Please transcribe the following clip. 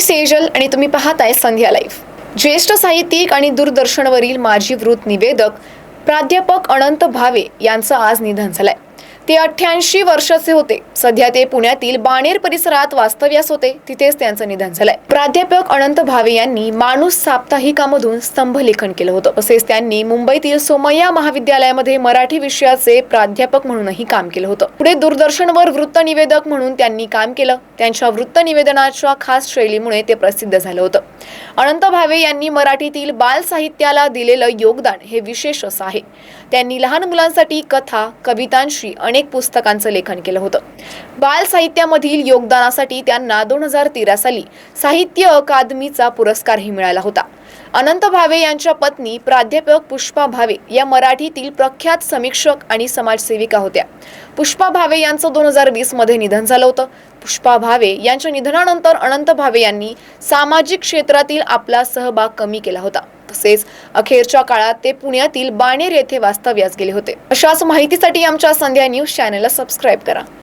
मी सेजल आणि तुम्ही पाहताय संध्या लाईव्ह. ज्येष्ठ साहित्यिक आणि दूरदर्शनवरील माजी वृत्त निवेदक प्राध्यापक अनंत भावे यांचं आज निधन झालंय. ते अठ्ठ्याऐंशी वर्षाचे होते. सध्या ते पुण्यातील बाणेर परिसरात वास्तव्यास होते. तिथेच त्यांचं निधन झालंय. प्राध्यापक अनंत भावे यांनी माणूस साप्ताहिकामधून स्तंभलेखन केलं होतं. तसेच त्यांनी मुंबईतील सोमय्या महाविद्यालयामध्ये मराठी विषयाचे प्राध्यापक म्हणूनही काम केलं होतं. पुढे दूरदर्शनवर वृत्त निवेदक म्हणून त्यांनी काम केलं. त्यांच्या वृत्त निवेदनाच्या खास शैलीमुळे ते प्रसिद्ध झालं होतं. अनंत भावे यांनी मराठीतील बाल साहित्याला दिलेलं योगदान हे विशेष असं आहे. त्यांनी लहान मुलांसाठी कथा कवितांशी अनेक पुस्तकांचं लेखन केलं होतं. बाल साहित्यामधील योगदानासाठी त्यांना दोन हजार तेरा साली साहित्य अकादमीचा पुरस्कारही मिळाला होता. अनंत भावे यांच्या पत्नी प्राध्यापक पुष्पा भावे या मराठीतील प्रख्यात समीक्षक आणि समाजसेविका होत्या. पुष्पा भावे यांचं दोन हजार वीसमध्ये निधन झालं होतं. पुष्पा भावे यांच्या निधनानंतर अनंत भावे यांनी सामाजिक क्षेत्रातील आपला सहभाग कमी केला होता. तसेच अखेरच्या काळात ते पुण्यातील बाणेर येथे वास्तव्यास गेले होते. अशाच माहितीसाठी आमच्या संध्या न्यूज चॅनलला सबस्क्राईब करा.